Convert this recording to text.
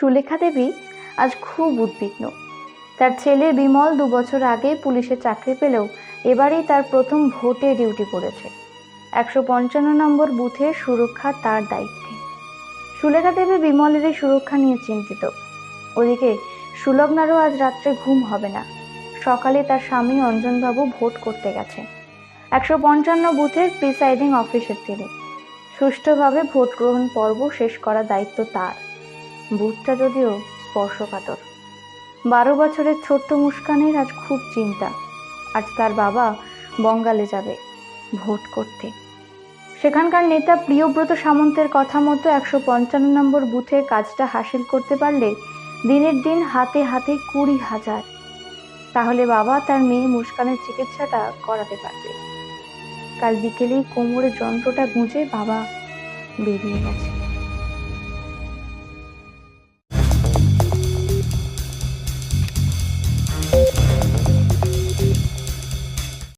সুলেখা দেবী আজ খুব উদ্বিগ্ন। তার ছেলে বিমল দু বছর আগে পুলিশে চাকরি পেলেও এবারেই তার প্রথম ভোটে ডিউটি পড়েছে একশো পঞ্চান্ন নম্বর বুথের সুরক্ষা তার দায়িত্বে। সুলেখা দেবী বিমলের এই সুরক্ষা নিয়ে চিন্তিত। ওদিকে সুলগ্নারও আজ রাত্রে ঘুম হবে না। সকালে তার স্বামী অঞ্জনবাবু ভোট করতে গেছে একশো পঞ্চান্ন বুথের প্রিসাইডিং অফিসের তিনি। সুষ্ঠুভাবে ভোট গ্রহণ পর্ব শেষ করার দায়িত্ব তার। বুথটা যদিও স্পর্শকাতর। বারো বছরের ছোট্ট মুস্কানের আজ খুব চিন্তা। আজ তার বাবা বঙ্গালে যাবে ভোট করতে। সেখানকার নেতা প্রিয়ব্রত সামন্তের কথা মতো একশো পঞ্চান্ন নম্বর বুথে কাজটা হাসিল করতে পারলে দিনের দিন হাতে হাতে কুড়ি হাজার। তাহলে বাবা তার মেয়ে মুস্কানের চিকিৎসাটা করাতে পারবে। কাল বিকেলেই কোমরে যন্ত্রটা গুঁজে বাবা বেরিয়ে গেছে।